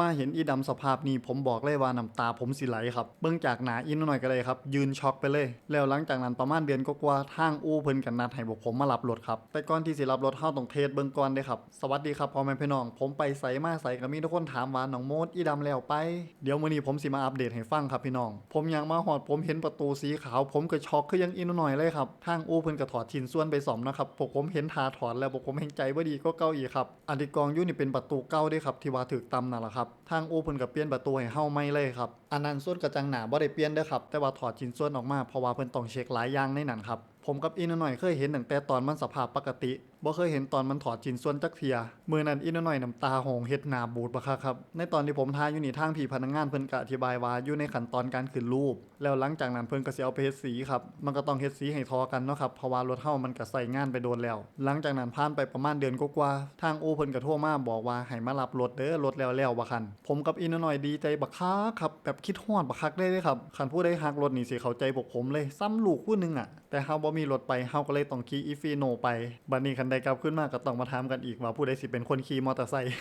มาเห็นอีดำสภาพนี้ผมบอกเลยว่าน้ำตาผมสิไหลครับ เบิ่งจากหนาอินหน่อยก็เลยครับ ยืนช็อกไปเลย แล้วหลังจากนั้นประมาณเดือนก็กว่าทางอู้เพิ่นกันนัดให้พวกผมมารับรถครับ แต่ก่อนที่สิรับรถเฮาต้องเทสเบิ่งก่อนเด้ครับ สวัสดีครับพ่อแม่พี่น้อง ผมไปใส่มาใส่ก็มีทุกคนถามว่าน้องโมดอีดำแล้วไป เดี๋ยวมื้อนี้ผมสิมาอัปเดตให้ฟังครับพี่น้อง ผมยังมาฮอดผมเห็นประตูสีขาว ผมก็ช็อกคือยังอินหน่อยเลยครับทางอู้เพิ่นก็ถอดชิ้นส่วนไปซ่อมนะครับพวกผมเห็นทาถอดแล้วพวกผมเห็นใจบ่ดีก็เก่าอีครับอันที่กองยู่นี่เป็นประตูเก่าด้ครับที่ว่าถูกตำนั่นแหละครับทางอูเพิ่นก็เปลี่ยนประตูให้เฮาใหม่เลยครับอันนั้นส่วนกระจังหนาบ่ได้เปลี่ยนเด้อครับแต่ว่าถอดชิ้นส่วนออกมาเพราะว่าเพิ่นต้องเช็คหลายอย่างในนั้นครับ ผมกับอินหน่อยเคยเห็นตั้งแต่ตอนมันสภาพปกติบ่เคยเห็นตอนมันถอดชิ้นส่วนจักเทียมือนั้นอินหน่อยน้ำตาหงเฮ็ดหน้าบูดบักคักครับ ในตอนที่ผมทายอยู่นี่ทางพี่พนักงานเพิ่นก็อธิบายว่าอยู่ในขั้นตอนการขึ้นรูป แล้วหลังจากนั้นเพิ่นก็สิเอาไปเฮ็ดสีครับ มันก็ต้องเฮ็ดสีให้ทอกันเนาะครับเพราะว่ารถเฮามันก็ใส่งานไปโดนแล้ว หลังจากนั้นผ่านไปประมาณเดือนกว่าๆทางโอเพิ่นก็โทรมาบอกว่าให้มารับรถเด้อรถแล้วแล้วว่าคัน ผมกับอินหน่อยดีใจบักคักครับแบบคิดฮอดบักคักได้เลยครับคันผู้ใดฮักรถนี่สิเข้าใจพวกผมเลยซ้ำลูกผู้นึงอะแต่เฮาบ่มีรถไปเฮาก็เลยต้องขี่อีฟีโนไปบัดนี้คันใดกลับขึ้นมาก็ต้องมาถามกันอีกว่าผู้ใดสิเป็นคนขี่มอเตอร์ไซค์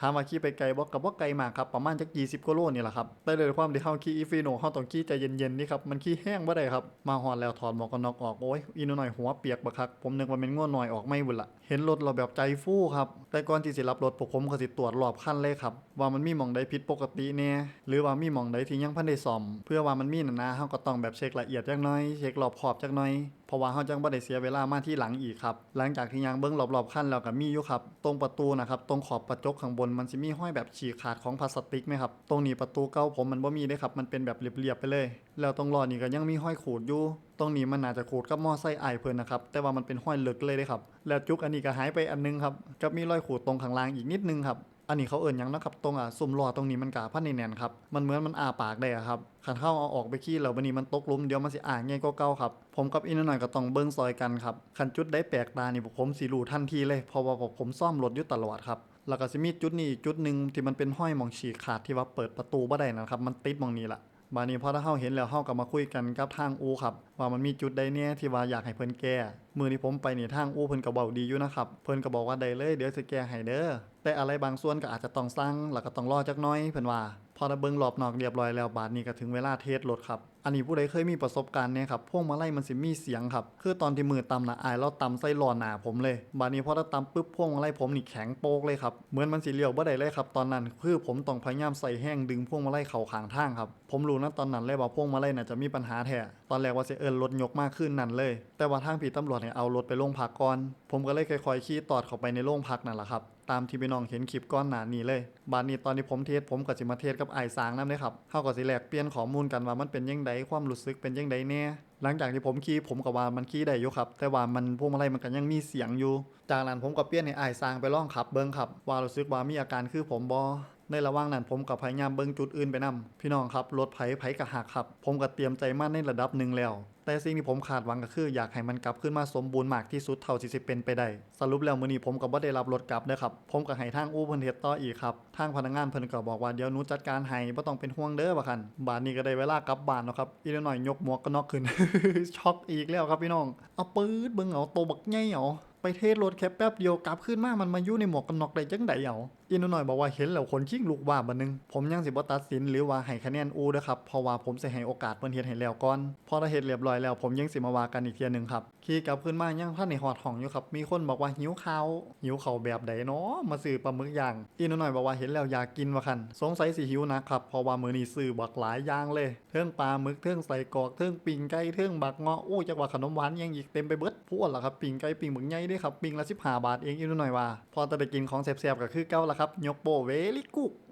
ถามว่าขี่ไปไกลบ่ก็บ่ไกลมากครับประมาณจัก20กิโลนี่แหละครับแต่เลยความที่เฮาขี่อีฟีโนเฮาต้องขี่ใจเย็นๆนี่ครับมันขี่แห้งบ่ได้ครับมาฮอดแล้วถอดหมวกกันน็อกออกโอ้ยอีนหน่อยหัวเปียกบักคักผมนึกว่าเป็นง่วหน่อยออกไม่บุ่นละเห็นรถเราแบบใจฟู่ครับแต่ก่อนที่สิรับรถพวกผมก็สิตรวจรอบคันเลยครับว่ามันมีหม่องใดผิดปกติแน่หรือว่ามีหม่องใดที่ยังพันได้ซ่อม เพื่อว่ามันมีนั่นะเฮาก็ต้องแบบเช็คละเอียดจักหน่อย เช็ครอบขอบจักหน่อยเพราะว่าเฮาจังบ่ได้เสียเวลามาที่หลังอีกครับ หลังจากที่ยังเบิ่งรอบๆคันแล้วก็มีอยู่ครับ ตรงประตูนะครับ ตรงขอบกระจกข้างบนมันสิมีห้อยแบบฉีกขาดของพลาสติกไหมครับ ตรงนี้ประตูเก่าผมมันบ่มีเด้ครับ มันเป็นแบบเรียบๆไปเลย แล้วตรงล้อนี่ก็ยังมีห้อยขูดอยู่ ตรงนี้มันน่าจะขูดกับมอไซค์อายเพิ่นนะครับ แต่ว่ามันเป็นห้อยลึกเลยเด้ครับ แล้วจุกอันนี้ก็หายไปอันนึงครับ กับมีรอยขูดตรงข้างล่างอีกนิดนึงครับ อันนี้เขาเอิ่นหยังนะครับตรงอะซุ่มล้อตรงนี้มันกาพันในแนนครับมันเหมือนมันอาปากได้อะครับขันเข้าเอาออกไปขี้แล้วบันนี้มันตกลุมเดี๋ยวมันสิอ่างง่ายก็เก่าครับผมกับอีนหน่อยก็ต้องเบิ้งซอยกันครับขันจุดได้แปลกตานี่ผมสิรู้ทันทีเลยพราะว่าผมซ่อมรถอยู่ตลอดครับแล้วก็สิมีจุดนี้อีกจุดหนึ่งที่มันเป็นห้อยมองฉีกขาดที่ว่าเปิดประตูบ่ได้นะครับ มันติดมองนี้ละบานี้พอถ้าเฮาเห็นแล้วเฮาก็มาคุยกันกับทางอูครับ ว่ามันมีจุดใดเนี่ยที่ว่าอยากให้เพิ่นแก้มือนี้ผมไปนี่ทางอูเพิ่นก็เว้าดีอยู่นะครับเพิ่นก็บอกว่าได้เลยเดี๋ยวสิแก้ให้เด้อ แต่อะไรบางส่วนก็อาจจะต้องสั่งแล้วก็ต้องรอจักน้อยเพิ่นว่า พอได้เบิ่งรอบนอกเรียบร้อยแล้วบาดนี้ก็ถึงเวลาเทสรถครับ อันนี้ผู้ใดเคยมีประสบการณ์เนี่ยครับพวงมาลัยมันสิมีเสียงครับ คือตอนที่มือตำนะอายเราตำใส่หล้อหนาผมเลย บาดนี้พอเราตำปุ๊บพวงมาลัยผมนี่แข็งโป๊กเลยครับ เหมือนมันสิเลี้ยวบ่ได้เลยครับตอนนั้นคือผมต้องพยายามใส่แห้งดึงพวงมาลัยเข้าข้างทางครับ ผมรู้นะตอนนั้นเลยว่าพวงมาลัยน่าจะมีปัญหาแท้ตอนแรกว่าสิเอิ้นรถยกมากขึ้นนั่นเลย แต่ว่าทางพี่ตำรวจให้เอารถไปโรงพักก่อน ผมก็เลยค่อยๆขี่ตอดเข้าไปในโรงพักนั่นแหละครับตามที่พี่น้องเห็นคลิปก้อนหนานี้เลยบานนี้ตอนที่ผมเทสผมก็สิมาเทสกับไอ้ายสางนั่นเลยครับเข้าก็สิแลกเปลี่ยนข้อมูลกันว่ามันเป็นยังไงความรู้สึกเป็นยังไงแน่หลังจากที่ผมขี่ผมกับว่ามันขี่ได้อยู่ครับ แต่ว่ามันพวงมาลัยมันก็ยังมีเสียงอยู่ จากนั้นผมก็เปลี่ยนให้ไอ้ายสางไปลองขับเบิ้งครับว่ารู้สึกว่ามีอาการคือผมบอ ในระหว่างนั้นผมกับพยายามเบิ่งจุดอื่นไปนํพี่น้องครับรถไผไผกะหักครับ ผมก็เตรียมใจมั่นในระดับหนึ่งแล้ว แต่สิ่งที่ผมขาดหวังก็คืออยากให้มันกลับขึ้นมาสมบูรณ์มากที่สุดเท่าที่สิเป็นไปได้สรุปแล้วมื้อนี้ผมก็บ่ได้รับรถกลับเด้อครับผมก็ให้ทางอู้เพิ่นเฮ็ดต่ออีกครับทางพนักงานเพิ่นก็บอกว่าเดี๋ยวหนูจัดการให้บ่ต้องเป็นห่วงเด้อว่าคั่นบาดนี้ก็ได้เวลากลับบ้านแล้วครับอีกหน่อยยกหมวกกันน็อกขึ้นช็อกอีกแล้วครับพี่น้องเอาปื๊ดเบิ่งเอาโตบักใหญ่เอาไปเทสรถแค่แป๊บเดียวกลับขึ้นมามันมาอยู่ในหมวกกันน็อกได้จังไดเอา อีนหน่อยบอกว่าเห็นแล้วคนชิงลูกว่าบัดนึง ผมยังสิบ่ตัดสินหรือว่าให้คะแนนอูเด้อครับเพราะว่าผมสิให้โอกาสเพิ่นเฮ็ดให้แล้วก่อนพอได้เฮ็ดเรียบร้อยแล้วผมยังสิมาว่ากันอีกเทียหนึงครับขี่กลับขึ้นมายังทันในฮอดห้องอยู่ครับมีคนบอกว่าหิวข้าวหิวข้าวแบบใดเนาะมาซื้อปลาหมึกย่างอีนหน่อยบอกว่าเห็นแล้วอยากกินว่าคันสงสัยสิหิวนะครับเพราะว่ามื้อนี้ซื้อบักหลายอย่างเลยเทิงปลาหมึกเทิงใส่กอกเทิงปิ้งไก่เทิงบักเงาะโอ้จักว่าขนมหวานยังอีกเต็มไปเบิดพูดล่ะครับปิ้งไก่ปิ้งหมึกใหญ่ด้ครับปิ้งละ15บาทเองอีนหน่อยว่าพอจะได้กินของแซ่บๆก็คือเก่าละครับ ยกโปเวลิกุก